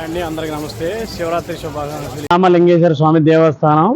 అండి అందరికి నమస్తే. శివరాత్రి శుభాకాంక్షలు. రామలింగేశ్వర స్వామి దేవస్థానం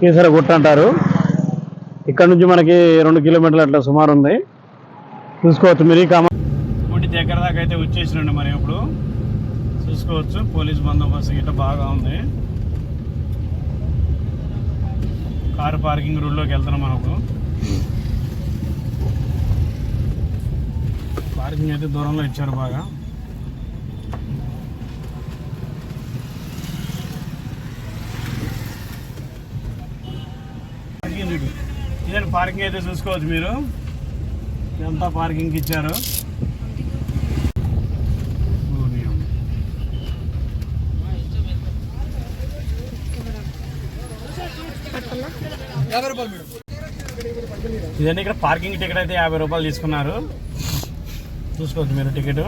కీసరగుట్ట అంటారు. ఇక్కడ నుంచి మనకి రెండు కిలోమీటర్లు అట్లా సుమారు ఉంది. చూసుకోవచ్చు మీరు కామ గుడి దగ్గర దాకా అయితే వచ్చేసినండి మరి ఇప్పుడు. చూసుకోవచ్చు పోలీస్ బందోబస్తు గిట్ట బాగా ఉంది. కారు పార్కింగ్ రూట్లోకి వెళ్తున్నాం మనకు పార్కింగ్ అయితే దూరంలో ఇచ్చారు బాగా పార్కింగ్ ఇది. ఇదండి పార్కింగ్ అయితే చూసుకోవచ్చు మీరు. ఎంత పార్కింగ్ ఇచ్చారు. ఇదండి ఇక్కడ పార్కింగ్ టికెట్ అయితే యాభై రూపాయలు తీసుకున్నారు. చూసుకోవచ్చు మీరు టికెట్.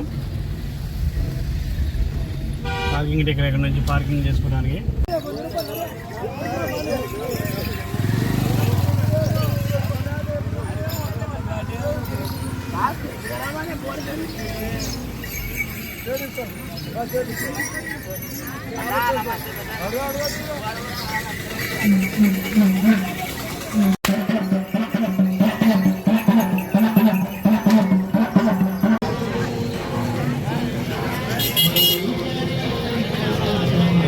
పార్కింగ్ టికెట్ ఇక్కడ నుంచి పార్కింగ్ చేసుకోవడానికి.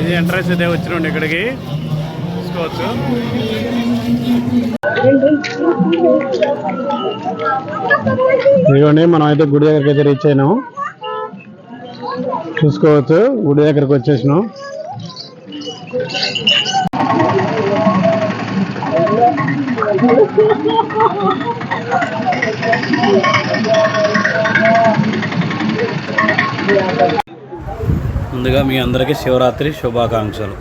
ఇది ఎంట్రన్స్ అయితే వచ్చినండి ఇక్కడికి. చూసుకోవచ్చు ఇదిగోండి మనం అయితే గుడి దగ్గరికి అయితే రీచ్ అయినాం. చూసుకోవచ్చు గుడి దగ్గరికి వచ్చేసినాం. ముందుగా మీ అందరికీ శివరాత్రి శుభాకాంక్షలు.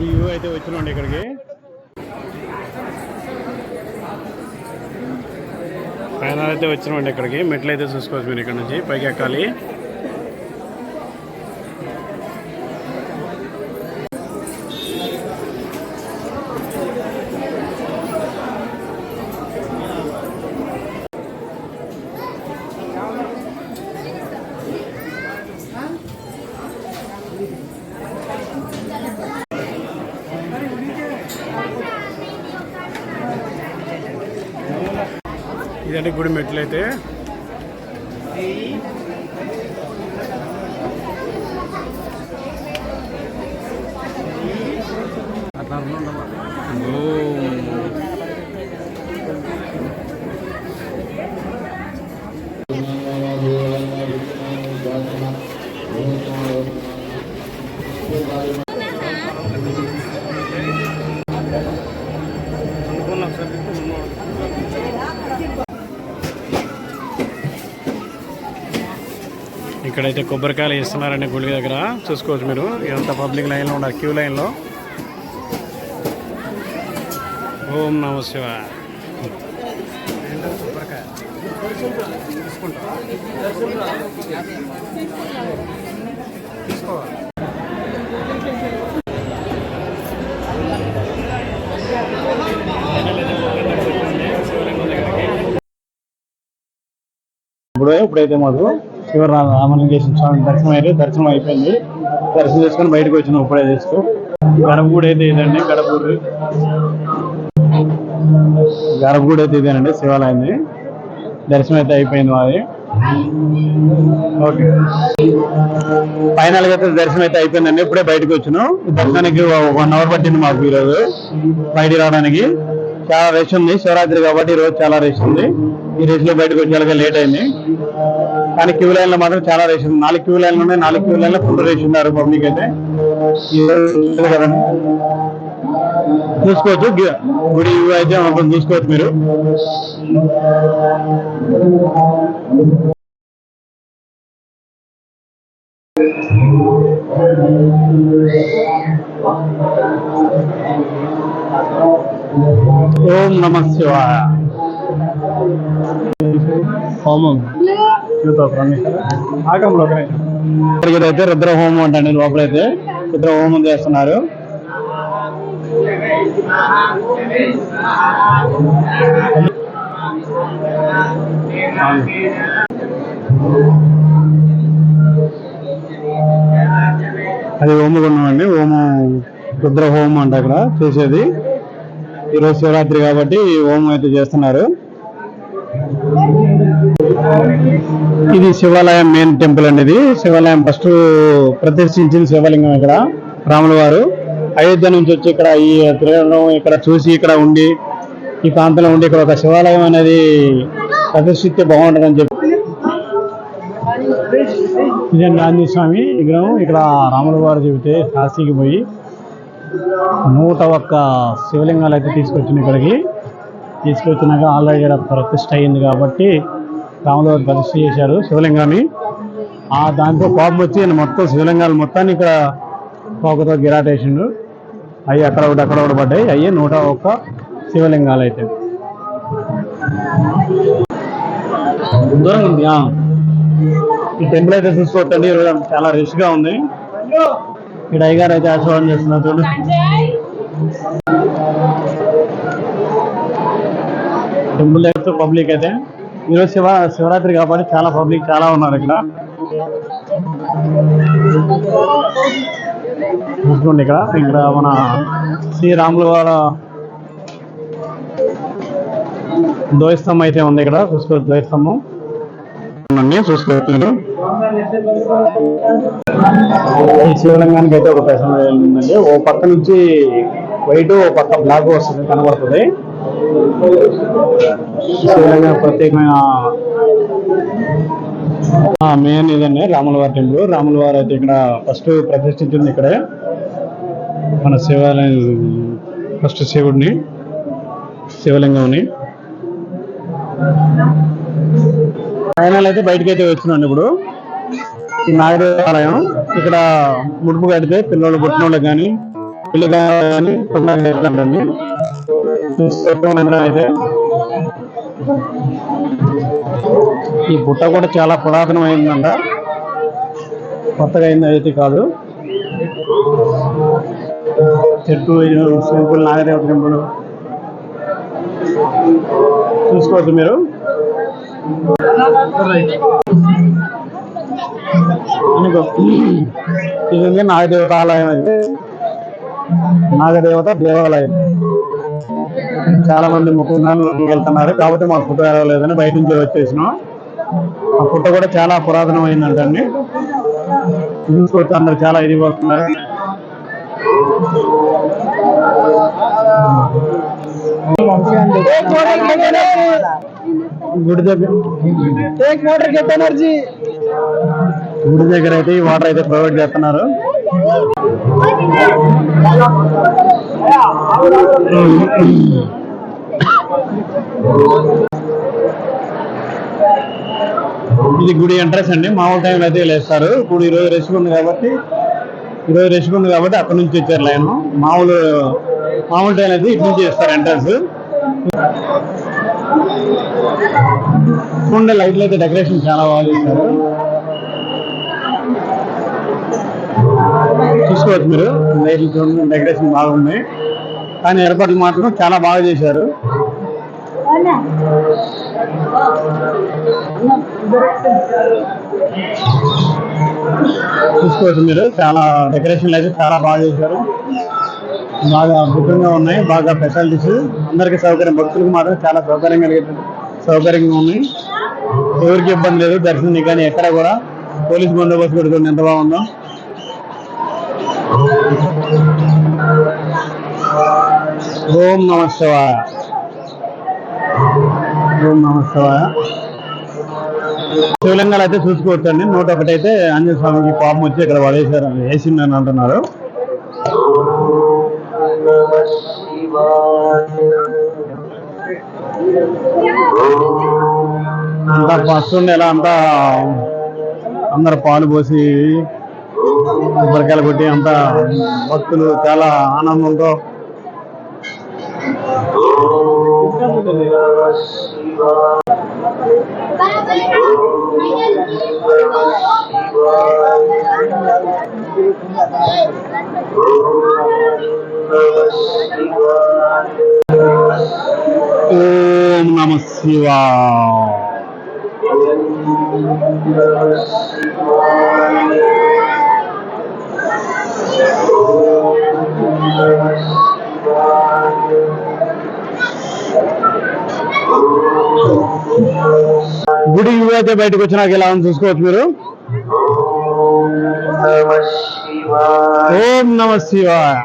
వ్యూ అయితే వచ్చినండి ఇక్కడికి. పైన అయితే వచ్చినామండి ఇక్కడికి. మెట్లు అయితే చూసుకోవచ్చు మీరు ఇక్కడ నుంచి. పైకి ఎక్కాలి. ఇదండి గుడి మెట్లు అయితే ఇక్కడైతే కొబ్బరికాయలు ఇస్తున్నారండి గుడి దగ్గర. చూసుకోవచ్చు మీరు. ఇదంతా పబ్లిక్ లైన్లో ఉన్నారు క్యూ లైన్లో. ఓం నమ శివ. ఇప్పుడు ఇప్పుడైతే మాకు శివ రామలింగేశ్వర స్వామి దర్శనం అయితే దర్శనం అయిపోయింది. దర్శనం చేసుకొని బయటకు వచ్చినాం ఇప్పుడే చేసుకో గర్భగుడి అయితే ఇదండి గడపూరి. గర్భగుడి అయితే ఇదేనండి శివాలయంది దర్శనం అయితే అయిపోయింది మాది. ఓకే. ఫైనల్గా అయితే దర్శనం అయితే అయిపోయిందండి. ఇప్పుడే బయటకు వచ్చినాం. దర్శనానికి వన్ అవర్ పట్టింది మాకు ఈరోజు. బయటికి రావడానికి. చాలా రష్ ఉంది. శివరాత్రి కాబట్టి ఈ రోజు చాలా రష్ ఉంది. ఈ రష్లో బయటకు వచ్చేలాగా లేట్ అయింది. కానీ క్యూ లైన్లో మాత్రం చాలా రష్ ఉంది. నాలుగు క్యూ లైన్లు ఉన్నాయి. నాలుగు క్యూ లైన్లో ఫుల్ రష్ ఉన్నారు పబ్లిక్ అయితే. చూసుకోవచ్చు. గుడి view అయితే మనం చూసుకోవచ్చు మీరు. ఓం నమ శివాయ. హోమం. ఇక్కడైతే రుద్ర హోమం అంటే లోపలైతే. రుద్ర హోమం చేస్తున్నారు. అది హోమగుండం అండి. హోమం రుద్ర హోమం అంట అక్కడ చేసేది. ఈరోజు శివరాత్రి కాబట్టి ఈ హోమం అయితే చేస్తున్నారు. ఇది శివాలయం మెయిన్ టెంపుల్ అండి ఇది. శివాలయం ఫస్ట్ ప్రదర్శించింది శివలింగం ఇక్కడ రాముల వారు. అయోధ్య నుంచి వచ్చి ఇక్కడ ఈ తిరగడం ఇక్కడ చూసి ఇక్కడ ఉండి ఈ ప్రాంతంలో ఉండి ఇక్కడ ఒక శివాలయం అనేది ప్రదర్శిస్తే బాగుంటుందని చెప్పి. ఇదండి ఆంజనేయ స్వామి విగ్రహం. ఇక్కడ రాముల వారు చెబితే కాశీకి పోయి నూట ఒక్క శివలింగాలు అయితే తీసుకొచ్చిన ఇక్కడికి. తీసుకొచ్చినాక ఆల్రెడీ ఇక్కడ ప్రతిష్ట అయింది కాబట్టి రాముల ప్రతిష్ట చేశారు శివలింగాన్ని. ఆ దాంతో కోపం వచ్చి మొత్తం శివలింగాలు మొత్తాన్ని ఇక్కడ పోకతో గిరాటేసిండు. అవి అక్కడ ఒకటి అక్కడ ఒకటి పడ్డాయి. అయ్యి నూట ఒక్క శివలింగాలు అయితే దూరం ఉంది. ఈ టెంపుల్ అయితే చూసుకోవచ్చండి. చాలా రిచ్గా ఉంది. ఇక్కడ అయ్యగారు అయితే ఆశీర్వాదం చేస్తున్నారు చూడు. టెంపుల్ దగ్గర పబ్లిక్ అయితే. ఈరోజు శివ శివరాత్రి కాబట్టి చాలా పబ్లిక్ చాలా ఉన్నారు ఇక్కడ. చూసుకోండి ఇక్కడ. ఇక్కడ మన శ్రీరాములు వారి ద్వైస్తంభం అయితే ఉంది ఇక్కడ. చూసుకో ద్వైస్తంభం చూసుకోవచ్చు ఈ శివలింగానికి అయితే ఒక ప్రశ్న ఉందండి. ఓ పక్క నుంచి వైట్ ఓ పక్క బ్లాక్ వస్తుంది కనబడుతుంది. శివలింగం ప్రత్యేకమైన మెయిన్ ఇదండి రాముల వారి టెంపుల్. రాముల వారు అయితే ఇక్కడ ఫస్ట్ ప్రతిష్ఠించింది ఇక్కడే. మన శివాలయం ఫస్ట్ శివుడిని శివలింగంని. ఫైనల్ అయితే బయటకి అయితే ఇప్పుడు. ఈ నాగదేవాలయం ఇక్కడ ముడుపు కడితే పిల్లలు పుట్టినోళ్ళకి కానీ పిల్లలు కానీ పుట్టినండి అయితే ఈ బుట్ట కూడా చాలా పురాతనమైందంట. కొత్తగా అయింది అయితే కాదు. చెట్టు సింపుల్ నాగదేవత టెంపుల్. చూసుకోవచ్చు మీరు. ఇది నాగదేవత ఆలయం అది నాగదేవత దేవాలయం చాలా మంది ముఖ్యంగా వెళ్తున్నారు కాబట్టి మాకు పుట్ట లేదని బయట నుంచి వచ్చేసినాం ఆ పుట్ట కూడా చాలా పురాతనమైందంటండి చూసుకోవచ్చు అందరు చాలా ఇది వస్తున్నారు గుడి దగ్గర గుడి దగ్గర అయితే ఈ వాటర్ అయితే ప్రొవైడ్ చేస్తున్నారు. ఇది గుడి ఎంట్రెన్స్ అండి. మామూలు టైంలో అయితే లేస్తారు. ఇప్పుడు ఈరోజు రెస్ట్ ఉంది కాబట్టి ఈరోజు రెస్ట్ ఉంది కాబట్టి అక్కడ నుంచి వచ్చారు లైన్. మామూలు మామూలు టైం అయితే ఇటు నుంచి చేస్తారు ఎంట్రన్స్ చూడండి లైట్లు అయితే డెకరేషన్ చాలా బాగా చేశారు. చూసుకోవచ్చు మీరు. లైట్లు చూడండి డెకరేషన్ బాగుంది. కానీ ఏర్పాట్లు మాత్రం చాలా బాగా చేశారు. చూసుకోవచ్చు మీరు. చాలా డెకరేషన్లు అయితే చాలా బాగా చేశారు. బాగా అద్భుతంగా ఉన్నాయి. బాగా ఫెసిలిటీస్ అందరికీ సౌకర్యం. భక్తులకు మాత్రం చాలా సౌకర్యం కలిగే సౌకర్యంగా ఉన్నాయి ఎవరికి ఇబ్బంది లేదు. దర్శనం కానీ ఎక్కడ కూడా పోలీస్ బందోబస్తు పెడుతుంది ఎంత బాగుందో. ఓం నమ శివాయ. ఓం నమ శివాయ. శివలింగాలు అయితే చూసుకోవచ్చండి. నూట ఒకటి అయితే ఆంజనేయ స్వామికి పాపం వచ్చి ఇక్కడ పడేశారు. వేసిందని అంటున్నారు. అంతా ఫస్ట్ ఎలా అంతా అందరు పాలు పోసి కొబ్బరికాయలు కొట్టి అంతా భక్తులు చాలా ఆనందంతో ఓం నమ శివా అయితే బయటకు వచ్చినాక ఇలా ఉంది చూసుకోవచ్చు మీరు ఓం నమ శివాయ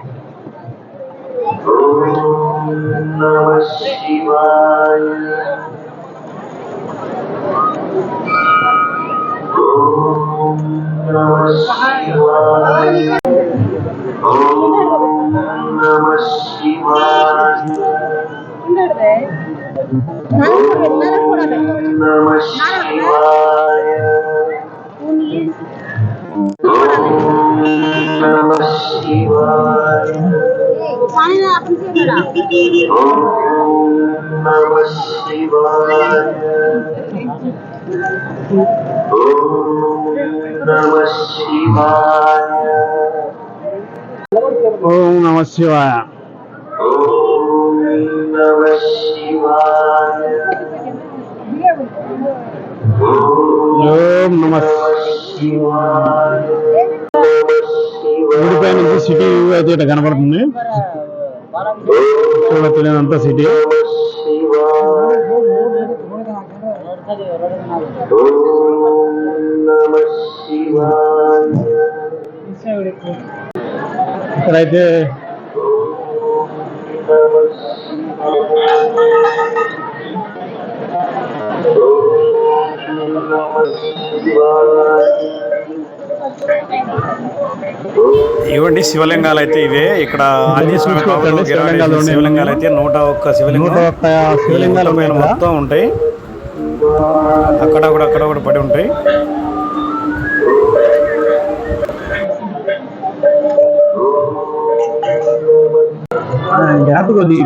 ఓం నమ శివాయ ఓం నమ ఊడిపై నుంచి సిటీ వ్యూ అయితే ఇట్లా కనబడుతుంది చూడలేనంత సిటీ ఇక్కడైతే ఇవ్వండి శివలింగాలు అయితే ఇవే. ఇక్కడ శివలింగాలు అయితే నూట ఒక్క శివలింగాలు. మొత్తం ఉంటాయి. అక్కడ కూడా అక్కడ కూడా పడి ఉంటాయి. হাতে করে দিই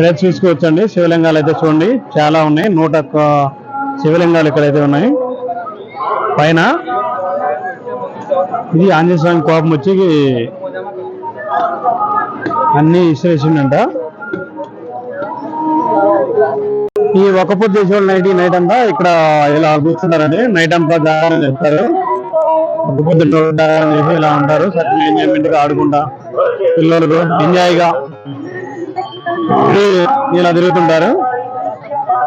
ఇక్కడ చూసుకోవచ్చండి. శివలింగాలు అయితే చూడండి. చాలా ఉన్నాయి. నూట శివలింగాలు ఇక్కడైతే ఉన్నాయి. పైన ఇది ఆంజనేయ స్వామి కోపం వచ్చి అన్ని ఇసిరేసిండంట ఈ ఒక పొద్దు చేసేవాళ్ళు నైట్ నైట్ అంతా ఇక్కడ ఇలా కూర్చుంటారండి. నైట్ అంతా జాగ్రత్త చెప్తారు ఒక పొద్దు చేసి ఇలా ఉంటారు. సర్టన్ ఎంజాయ్మెంట్గా ఆడుకుంటా పిల్లలకు ఎంజాయ్గా ఇలా తిరుగుతుంటారు?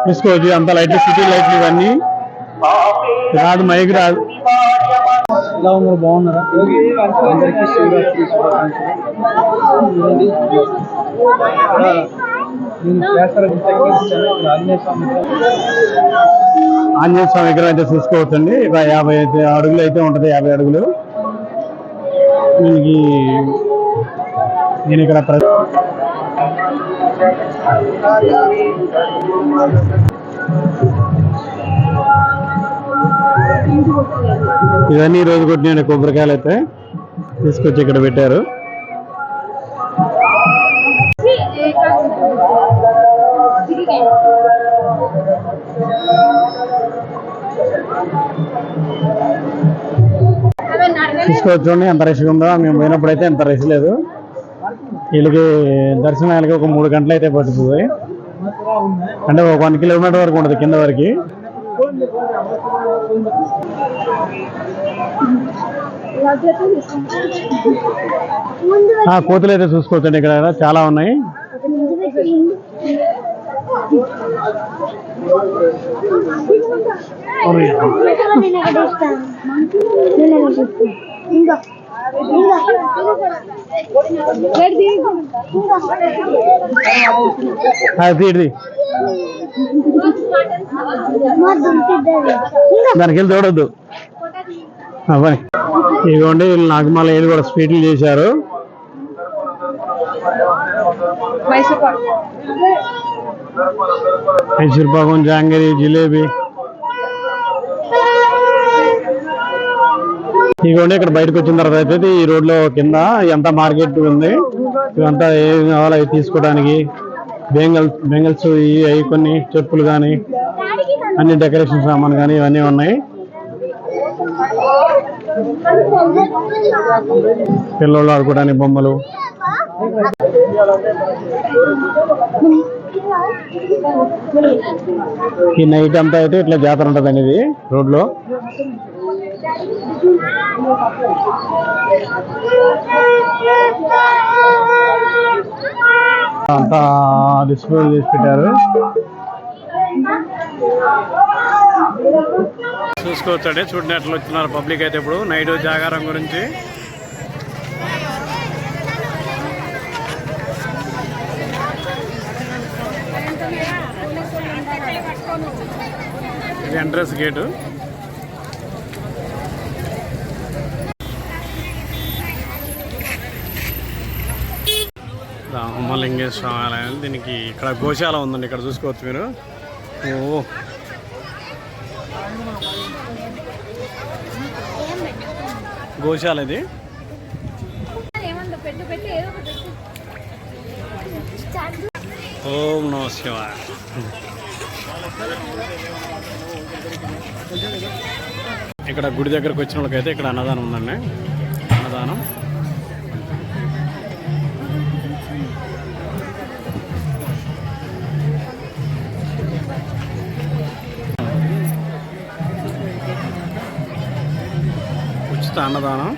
తీసుకోవచ్చు అంత లైట్లు సిటీ లైట్లు ఇవన్నీ. రాదు మైక్ రాదు. ఎలా ఉన్నారు? బాగున్నారా? అందరికీ శివరాత్రి ఆంజనేయ స్వామి విగ్రహం అయితే చూసుకోవచ్చండి. ఇక యాభై అయితే అడుగులు అయితే ఉంటది యాభై అడుగులు. దీనికి నేను ఇక్కడ ఇవన్నీ ఈరోజు రోజు కొట్టిన కొబ్బరికాయలు అయితే తీసుకొచ్చి ఇక్కడ పెట్టారు. తీసుకోవచ్చు చూడండి ఎంత రష్గా ఉందో. మేము పోయినప్పుడు అయితే ఎంత రష్ లేదు. వీళ్ళకి దర్శనానికి ఒక మూడు గంటలు అయితే పడుతుంది అంటే ఒక వన్ కిలోమీటర్ వరకు ఉంటుంది కింద వరకు. ఆ, కోతులు అయితే చూసుకోవచ్చండి ఇక్కడ. చాలా ఉన్నాయి. ఇంకా అది దానికి వెళ్ళి చూడొద్దు. అవని ఇదిగోండి వీళ్ళు నాగమాల ఏళ్ళు కూడా స్వీట్లు చేశారు. మైసూర్ పాకం జాంగరీ జిలేబీ. ఇదిగోండి ఇక్కడ బయటకు వచ్చిన తర్వాత అయితే ఈ రోడ్లో కింద ఎంత మార్కెట్ ఉంది. ఇవంతా ఏం కావాలో అవి తీసుకోవడానికి బెంగల్స్ బెంగల్స్ ఇవి అవి కొన్ని చెప్పులు కానీ అన్ని డెకరేషన్ సామాన్ కానీ ఇవన్నీ ఉన్నాయి. పిల్లలు ఆడుకోవడానికి బొమ్మలు. ఈ నైట్ అంతా అయితే ఇట్లా జాతర ఉంటుంది ఇది రోడ్లో. అంతా డిస్ప్లే చేసి పెట్టారు. చూసుకోవచ్చండి. చూడనట్లు వచ్చినారు పబ్లిక్ అయితే ఇప్పుడు. నైట్ జాగారం గురించి. ఇది ఎంట్రన్స్ గేటు ఉమ్మలింగేశ్వర స్వామి ఆలయం దీనికి ఇక్కడ గోశాల ఉందండి ఇక్కడ చూసుకోవచ్చు మీరు. ఓ. గోశాల ఇది. ఓం నమ శివాయ. ఇక్కడ గుడి దగ్గరకు వచ్చిన వాళ్ళకైతే ఇక్కడ అన్నదానం ఉందండి. అన్నదానం. ఉచిత అన్నదానం